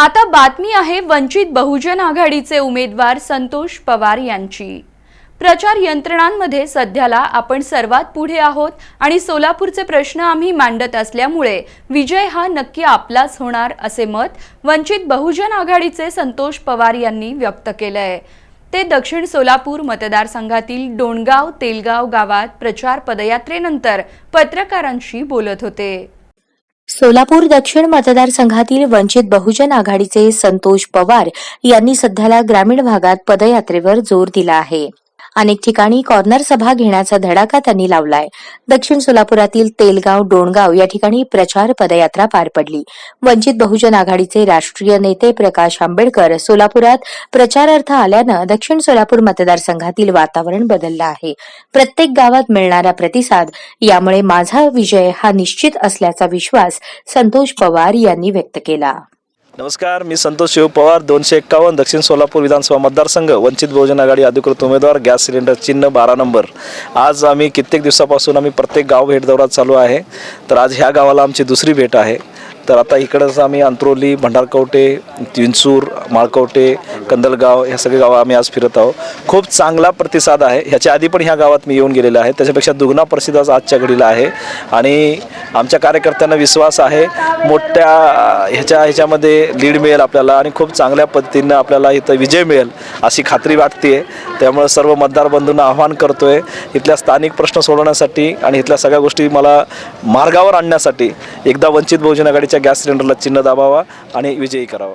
आता बातमी आहे वंचित बहुजन आघाडीचे उमेदवार संतोष पवार यांची. प्रचार यंत्रणांमध्ये सध्याला आपण सर्वात पुढे आहोत आणि सोलापूरचे प्रश्न आम्ही मांडत असल्यामुळे विजय हा नक्की आपलाच होणार असे मत वंचित बहुजन आघाडीचे संतोष पवार यांनी व्यक्त केलं आहे ते दक्षिण सोलापूर मतदारसंघातील डोणगाव तेलगाव गावात प्रचार पदयात्रेनंतर पत्रकारांशी बोलत होते. सोलापूर दक्षिण मतदारसंघातील वंचित बहुजन आघाडीचे संतोष पवार यांनी सध्याला ग्रामीण भागात पदयात्रेवर जोर दिला आहे. अनेक ठिकाणी कॉर्नर सभा घेण्याचा धडाका त्यांनी लावलाय. दक्षिण सोलापुरातील तेलगाव डोणगाव या ठिकाणी प्रचार पदयात्रा पार पडली. वंचित बहुजन आघाडीचे राष्ट्रीय नेते प्रकाश आंबेडकर सोलापुरात प्रचारार्थ आल्यानं दक्षिण सोलापूर मतदारसंघातील वातावरण बदललं आहे. प्रत्येक गावात मिळणारा प्रतिसाद यामुळे माझा विजय हा निश्चित असल्याचा विश्वास संतोष पवार यांनी व्यक्त केला. नमस्कार मी संतोष शिव पवार दोनशे एक्कावन्न दक्षिण सोलापूर विधानसभा मतदारसंघ वंचित बहुजन आघाडी अधिकृत उमेदवार गॅस सिलेंडर चिन्ह बारा नंबर. आज आम्ही कित्येक दिवसापासून आम्ही प्रत्येक गाव भेट दौरा चालू आहे. तर आज ह्या गावाला आमची दुसरी भेट आहे. तर आता इकडंच आम्ही अंत्रोली भंडारकवटे तिनसूर माळकवटे कंदलगाव ह्या सगळे गावं आम्ही आज फिरत आहोत. खूप चांगला प्रतिसाद आहे. ह्याच्या आधी पण ह्या गावात मी येऊन गेलेलो आहे. त्याच्यापेक्षा दुग्ना प्रसिद्ध आजच्या घडीला आहे. आणि आमच्या कार्यकर्त्यांना विश्वास आहे. मोठ्या ह्याच्या ह्याच्यामध्ये लीड मिळेल आपल्याला आणि खूप चांगल्या पद्धतीनं आपल्याला इथं विजय मिळेल अशी खात्री वाटते त्यामुळे सर्व मतदार बंधूंना आव्हान करतोय. इथल्या स्थानिक प्रश्न सोडवण्यासाठी आणि इथल्या सगळ्या गोष्टी मला मार्गावर आणण्यासाठी एकदा वंचित बहुजन आघाडीच्या गॅस सिलेंडरला चिन्ह दाबावा आणि विजयी करावा.